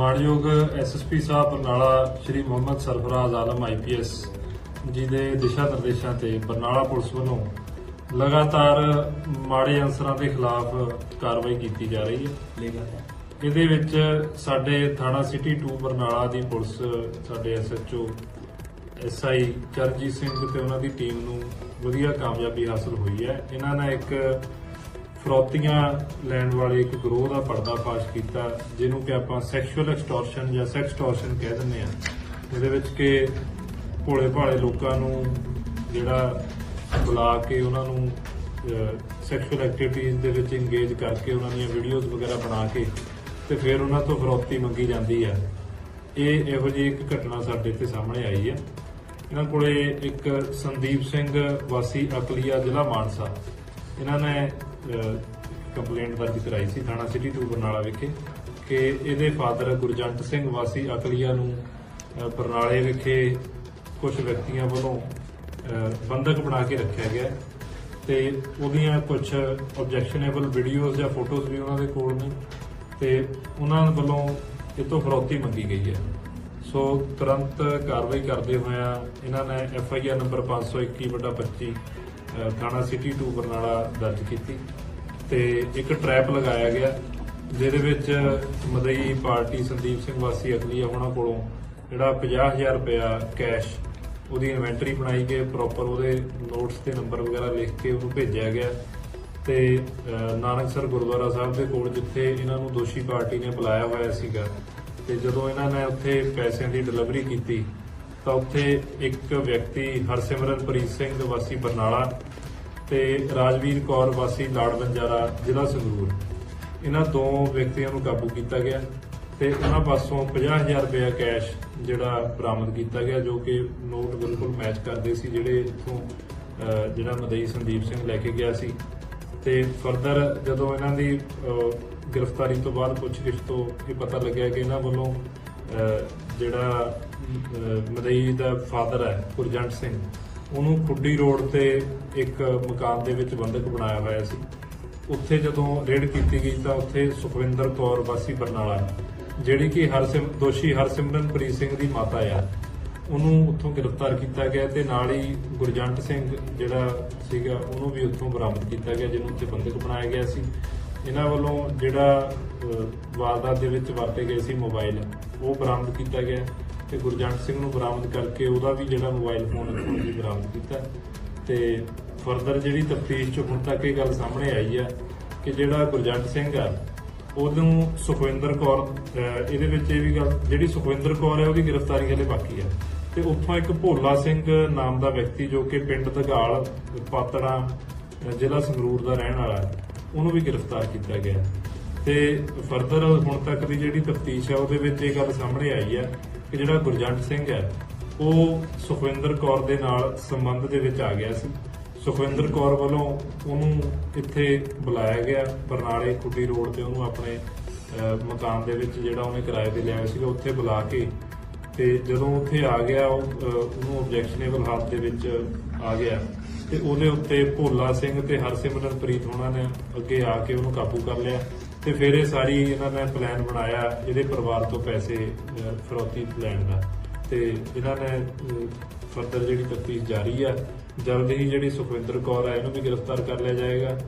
ਮਾਣਯੋਗ ਐਸਐਸਪੀ ਸਾਹਿਬ ਬਰਨਾਲਾ ਸ਼੍ਰੀ ਮੁਹੰਮਦ ਸਰਫਰਾਜ਼ ਆਲਮ ਆਈਪੀਐਸ ਜੀ ਦੇ ਦਿਸ਼ਾ ਨਿਰਦੇਸ਼ਾਂ ਤੇ ਬਰਨਾਲਾ ਪੁਲਿਸ ਵੱਲੋਂ ਲਗਾਤਾਰ ਮਾੜੇ ਅਨਸਰਾਂ ਦੇ ਖਿਲਾਫ ਕਾਰਵਾਈ ਕੀਤੀ ਜਾ ਰਹੀ ਹੈ। ਇਹਦੇ ਵਿੱਚ ਸਾਡੇ ਥਾਣਾ ਸਿਟੀ 2 ਬਰਨਾਲਾ ਦੀ ਪੁਲਿਸ ਸਾਡੇ ਐਸਐਚਓ ਐਸਆਈ ਚਰਜੀਤ ਸਿੰਘ ਤੇ ਉਹਨਾਂ ਦੀ ਟੀਮ ਨੂੰ ਵਧੀਆ ਕਾਮਯਾਬੀ ਹਾਸਲ ਹੋਈ ਹੈ। ਇਹਨਾਂ ਨੇ ਇੱਕ ਫਰੋਤੀਆਂ ਲੈਣ ਵਾਲੇ ਇੱਕ ਗਰੋਹ ਦਾ ਪਰਦਾਫਾਸ਼ ਕੀਤਾ, ਜਿਹਨੂੰ ਕਿ ਆਪਾਂ ਸੈਕਸ਼ੂਅਲ ਐਕਸਟੋਰਸ਼ਨ ਜਾਂ ਸੈਕਸਟੋਰਸ਼ਨ ਕਹਿ ਦਿੰਦੇ ਆ ਜਿਹਦੇ ਵਿੱਚ ਕਿ ਭੋਲੇ ਭਾਲੇ ਲੋਕਾਂ ਨੂੰ ਜਿਹੜਾ ਬੁਲਾ ਕੇ ਉਹਨਾਂ ਨੂੰ ਸੈਕਸ਼ੂਅਲ ਐਕਟੀਵਿਟੀਜ਼ ਦੇ ਵਿੱਚ ਇੰਗੇਜ ਕਰਕੇ ਉਹਨਾਂ ਦੀਆਂ ਵੀਡੀਓਜ਼ ਵਗੈਰਾ ਬਣਾ ਕੇ ਤੇ ਫਿਰ ਉਹਨਾਂ ਤੋਂ ਫਰੋਤੀ ਮੰਗੀ ਜਾਂਦੀ ਹੈ। ਇਹ ਇਹੋ ਜਿਹੀ ਇੱਕ ਘਟਨਾ ਸਾਡੇ ਤੇ ਸਾਹਮਣੇ ਆਈ ਹੈ। ਇਹਨਾਂ ਕੋਲੇ ਇੱਕ ਸੰਦੀਪ ਸਿੰਘ ਵਾਸੀ ਅਕਲੀਆ ਜ਼ਿਲ੍ਹਾ ਮਾਨਸਾ। ਇਹਨਾਂ ਨੇ ਕੰਪਲੇਂਟ ਦਰਜ ਕਰਾਈ ਸੀ ਥਾਣਾ ਸਿਟੀ 2 ਬਰਨਾਲਾ ਵਿਖੇ ਕਿ ਇਹਦੇ ਫਾਦਰ ਗੁਰਜੰਟ ਸਿੰਘ ਵਾਸੀ ਅਕਲੀਆ ਨੂੰ ਬਰਨਾਲੇ ਵਿਖੇ ਕੁਝ ਵਿਅਕਤੀਆਂ ਵੱਲੋਂ ਅਹ, ਬੰਧਕ ਬਣਾ ਕੇ ਰੱਖਿਆ ਗਿਆ ਹੈ ਤੇ ਉਹਦੀਆਂ ਕੁਝ ਆਬਜੈਕਸ਼ਨੇਬਲ ਵੀਡੀਓਜ਼ ਜਾਂ ਫੋਟੋਜ਼ ਵੀ ਉਹਨਾਂ ਦੇ ਕੋਲ ਨੇ ਤੇ ਉਹਨਾਂ ਵੱਲੋਂ ਇਹ ਤੋਂ ਫਰੌਤੀ ਮੰਗੀ ਗਈ ਹੈ। ਸੋ ਤੁਰੰਤ ਕਾਰਵਾਈ ਕਰਦੇ ਹੋਇਆਂ ਇਹਨਾਂ ਨੇ ਐਫ ਆਈ ਆਰ ਨੰਬਰ 521/25 ਅਹ, ਥਾਣਾ ਸਿਟੀ 2 ਬਰਨਾਲਾ ਦਰਜ ਕੀਤੀ ਤੇ ਇੱਕ ਟਰੈਪ ਲਗਾਇਆ ਗਿਆ ਜਿਹਦੇ ਵਿੱਚ ਮਦਈ ਪਾਰਟੀ ਸੰਦੀਪ ਸਿੰਘ ਵਾਸੀ ਅਗਲੀਆ ਉਹਨਾਂ ਕੋਲੋਂ ਜਿਹੜਾ 50000 ਰੁਪਇਆ ਕੈਸ਼ ਉਹਦੀ ਇਨਵੈਂਟਰੀ ਬਣਾਈ ਗਈ ਪ੍ਰੋਪਰ ਉਹਦੇ ਨੋਟਸ ਤੇ ਨੰਬਰ ਵਗੈਰਾ ਲਿਖ ਕੇ ਉਹਨੂੰ ਭੇਜਿਆ ਗਿਆ ਤੇ ਅਹ, ਨਾਨਕਸਰ ਗੁਰਦੁਆਰਾ ਸਾਹਿਬ ਦੇ ਕੋਲ ਜਿੱਥੇ ਇਹਨਾਂ ਨੂੰ ਦੋਸ਼ੀ ਪਾਰਟੀ ਨੇ ਬੁਲਾਇਆ ਹੋਇਆ ਸੀਗਾ ਤੇ ਜਦੋਂ ਇਹਨਾਂ ਨੇ ਉੱਥੇ ਪੈਸਿਆਂ ਦੀ ਡਿਲੀਵਰੀ ਕੀਤੀ ਤਾਂ ਉੱਥੇ ਇੱਕ ਵਿਅਕਤੀ ਹਰਸਿਮਰਨਪ੍ਰੀਤ ਸਿੰਘ ਵਾਸੀ ਬਰਨਾਲਾ ਤੇ ਰਾਜਵੀਰ ਕੌਰ ਵਾਸੀ ਲਾੜ ਬੰਜਾਰਾ ਜ਼ਿਲ੍ਹਾ ਸੰਗਰੂਰ। ਇਹਨਾਂ ਦੋ ਵਿਅਕਤੀਆਂ ਨੂੰ ਕਾਬੂ ਕੀਤਾ ਗਿਆ ਤੇ ਉਹਨਾਂ ਪਾਸੋਂ 50000 ਰੁਪਏ ਕੈਸ਼ ਜਿਹੜਾ ਬਰਾਮਦ ਕੀਤਾ ਗਿਆ, ਜੋ ਕਿ ਨੋਟ ਬਿਲਕੁਲ ਮੈਚ ਕਰਦੇ ਸੀ, ਜਿਹੜੇ ਇੱਥੋਂ ਜਿਹੜਾ ਮਦਈ ਸੰਦੀਪ ਸਿੰਘ ਲੈ ਕੇ ਗਿਆ ਸੀ। ਤੇ ਫਰਦਰ ਜਦੋਂ ਇਹਨਾਂ ਦੀ ਗ੍ਰਿਫਤਾਰੀ ਤੋਂ ਬਾਅਦ ਪੁੱਛਗਿੱਛ ਤੋਂ ਇਹ ਪਤਾ ਲੱਗਿਆ ਕਿ ਇਹਨਾਂ ਵੱਲੋਂ ਜਿਹੜਾ ਅਹ, ਮਦਈ ਦਾ ਫਾਦਰ ਹੈ ਗੁਰਜੰਟ ਸਿੰਘ ਉਹਨੂੰ ਖੁੱਡੀ ਰੋਡ ਤੇ ਇੱਕ ਮਕਾਨ ਦੇ ਵਿੱਚ ਬੰਦਕ ਬਣਾਇਆ ਹੋਇਆ ਸੀ। ਉੱਥੇ ਜਦੋਂ ਰੇਡ ਕੀਤੀ ਗਈ ਤਾਂ ਉੱਥੇ ਸੁਖਵਿੰਦਰ ਕੌਰ ਵਾਸੀ ਬਰਨਾਲਾ ਜਿਹੜੀ ਕਿ ਹਰਸਿਮ ਦੋਸ਼ੀ ਹਰਸਿਮਰਨਪ੍ਰੀਤ ਸਿੰਘ ਦੀ ਮਾਤਾ ਆ ਉਹਨੂੰ ਉੱਥੋਂ ਗ੍ਰਿਫਤਾਰ ਕੀਤਾ ਗਿਆ ਤੇ ਨਾਲ ਹੀ ਗੁਰਜੰਟ ਸਿੰਘ ਜਿਹੜਾ ਸੀਗਾ ਉਹਨੂੰ ਵੀ ਉੱਥੋਂ ਬਰਾਮਦ ਕੀਤਾ ਗਿਆ ਜਿਹਨੂੰ ਉੱਥੇ ਬੰਦਕ ਬਣਾਇਆ ਗਿਆ ਸੀ। ਇਹਨਾਂ ਵੱਲੋਂ ਜਿਹੜਾ ਵਾਰਦਾਤ ਦੇ ਵਿੱਚ ਵਰਤੇ ਗਏ ਸੀ ਮੋਬਾਈਲ, ਉਹ ਬਰਾਮਦ ਕੀਤਾ ਗਿਆ ਤੇ ਗੁਰਜੰਟ ਸਿੰਘ ਨੂੰ ਬਰਾਮਦ ਕਰਕੇ ਉਹਦਾ ਵੀ ਜਿਹੜਾ ਮੋਬਾਈਲ ਫੋਨ ਉੱਥੋਂ ਵੀ ਬਰਾਮਦ ਕੀਤਾ। ਤੇ ਫਰਦਰ ਜਿਹੜੀ ਤਫਤੀਸ਼ ਚ ਹੁਣ ਤੱਕ ਇਹ ਗੱਲ ਸਾਹਮਣੇ ਆਈ ਆ ਕਿ ਜਿਹੜਾ ਗੁਰਜੰਟ ਸਿੰਘ ਆ, ਉਹਨੂੰ ਸੁਖਵਿੰਦਰ ਕੌਰ ਇਹਦੇ ਵਿੱਚ ਇਹ ਵੀ ਗੱਲ, ਜਿਹੜੀ ਸੁਖਵਿੰਦਰ ਕੌਰ ਹੈ, ਉਹਦੀ ਗ੍ਰਿਫਤਾਰੀ ਹਲੇ ਬਾਕੀ ਆ। ਤੇ ਉੱਥੋਂ ਇੱਕ ਭੋਲਾ ਸਿੰਘ ਨਾਮ ਦਾ ਵਿਅਕਤੀ ਜੋ ਕਿ ਪਿੰਡ ਦਗਾਲ, ਪਾਤੜਾ, ਜ਼ਿਲ੍ਹਾ ਸੰਗਰੂਰ ਦਾ ਰਹਿਣ ਵਾਲਾ ਹੈ। ਉਹਨੂੰ ਵੀ ਗ੍ਰਿਫਤਾਰ ਕੀਤਾ ਗਿਆ ਤੇ ਫਰਦਰ ਹੁਣ ਤੱਕ ਦੀ ਜਿਹੜੀ ਤਫਤੀਸ਼ ਹੈ, ਉਹਦੇ ਵਿੱਚ ਇਹ ਗੱਲ ਸਾਹਮਣੇ ਆਈ ਹੈ ਕਿ ਜਿਹੜਾ ਗੁਰਜੰਟ ਸਿੰਘ ਹੈ, ਉਹ ਸੁਖਵਿੰਦਰ ਕੌਰ ਦੇ ਨਾਲ ਸੰਬੰਧ ਦੇ ਵਿੱਚ ਆ ਗਿਆ ਸੀ। ਸੁਖਵਿੰਦਰ ਕੌਰ ਵੱਲੋਂ ਉਹਨੂੰ ਇੱਥੇ ਬੁਲਾਇਆ ਗਿਆ, ਬਰਨਾਲੇ ਕੁੱਡੀ ਰੋਡ ਤੇ ਉਹਨੂੰ ਆਪਣੇ ਮਕਾਨ ਦੇ ਵਿੱਚ ਜਿਹੜਾ ਉਹਨੇ ਕਿਰਾਏ ਤੇ ਲਿਆ ਸੀ ਉੱਥੇ ਬੁਲਾ ਕੇ ਤੇ ਜਦੋਂ ਉੱਥੇ ਆ ਗਿਆ ਉਹ, ਉਹਨੂੰ ਆਬਜੈਕਸ਼ਨੇਬਲ ਹਾਲਤ ਦੇ ਵਿੱਚ ਆ ਗਿਆ। ਤੇ ਉਹਦੇ ਉੱਤੇ ਭੋਲਾ ਸਿੰਘ ਤੇ ਹਰਸਿਮਰਨਪ੍ਰੀਤ ਹੋਣਾ ਨੇ ਅੱਗੇ ਆ ਕੇ ਉਹਨੂੰ ਕਾਬੂ ਕਰ ਲਿਆ। ਤੇ ਫਿਰ ਇਹ ਸਾਰੀ ਇਹਨਾਂ ਨੇ ਪਲਾਨ ਬਣਾਇਆ ਇਹਦੇ ਪਰਿਵਾਰ ਤੋਂ ਪੈਸੇ ਫਰੋਤੀ ਲੈਣ ਦਾ। ਤੇ ਇਹਨਾਂ ਨੇ ਫਰਦਰ ਜਿਹੜੀ ਤਫਤੀਸ਼ ਜਾਰੀ ਆ ਜਲਦ ਹੀ ਜਿਹੜੀ ਸੁਖਵਿੰਦਰ ਕੌਰ ਹੈ ਇਹਨੂੰ ਵੀ ਗ੍ਰਿਫਤਾਰ ਕਰ ਲਿਆ ਜਾਏਗਾ।